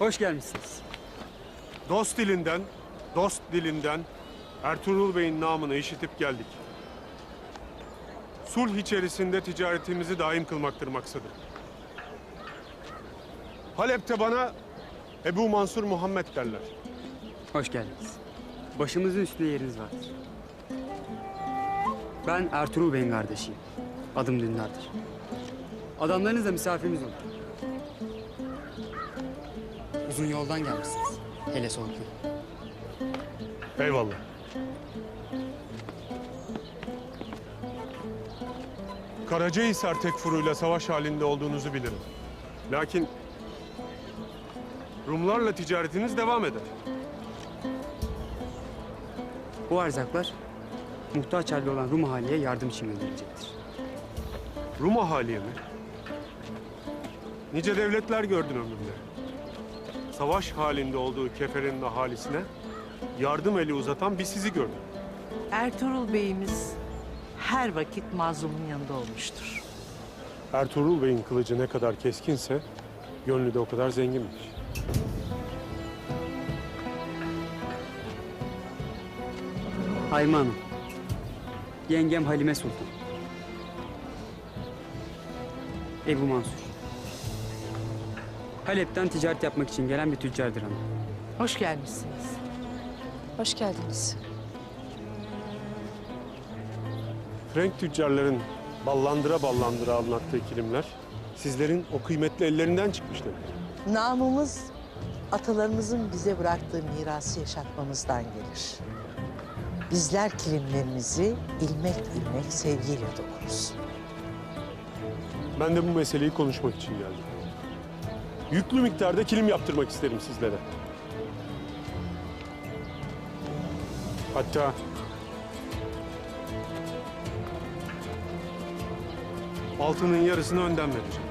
Hoş gelmişsiniz. Dost dilinden, dost dilinden Ertuğrul Bey'in namını işitip geldik. Sulh içerisinde ticaretimizi daim kılmaktır maksadı. Halep'te bana Ebu Mansur Muhammed derler. Hoş geldiniz. Başımızın üstünde yeriniz vardır. Ben Ertuğrul Bey'in kardeşiyim. Adım Dündar'dır. Adamlarınız da misafirimiz olur. Uzun yoldan gelmişsiniz. Hele son köy. Eyvallah. Karacahisar tekfuruyla savaş halinde olduğunuzu bilirim. Lakin Rumlarla ticaretiniz devam eder. Bu erzaklar muhtaç halde olan Rum ahaliye yardım için gönderilecektir. Rum ahaliye mi? Nice devletler gördün ömrümde. Savaş halinde olduğu keferin ahalisine yardım eli uzatan bir sizi gördüm. Ertuğrul Bey'imiz her vakit mazlumun yanında olmuştur. Ertuğrul Bey'in kılıcı ne kadar keskinse gönlü de o kadar zenginmiş. Hayma Hanım. Yengem Halime Sultan. Ebu Mansur. Halep'ten ticaret yapmak için gelen bir tüccardır hanım. Hoş gelmişsiniz. Hoş geldiniz. Frank tüccarların ballandıra ballandıra anlattığı kilimler sizlerin o kıymetli ellerinden çıkmış demek. Namımız atalarımızın bize bıraktığı mirası yaşatmamızdan gelir. Bizler kilimlerimizi ilmek ilmek sevgiyle dokuruz. Ben de bu meseleyi konuşmak için geldim. Yüklü miktarda kilim yaptırmak isterim sizlere. Hatta altının yarısını önden vereceğim.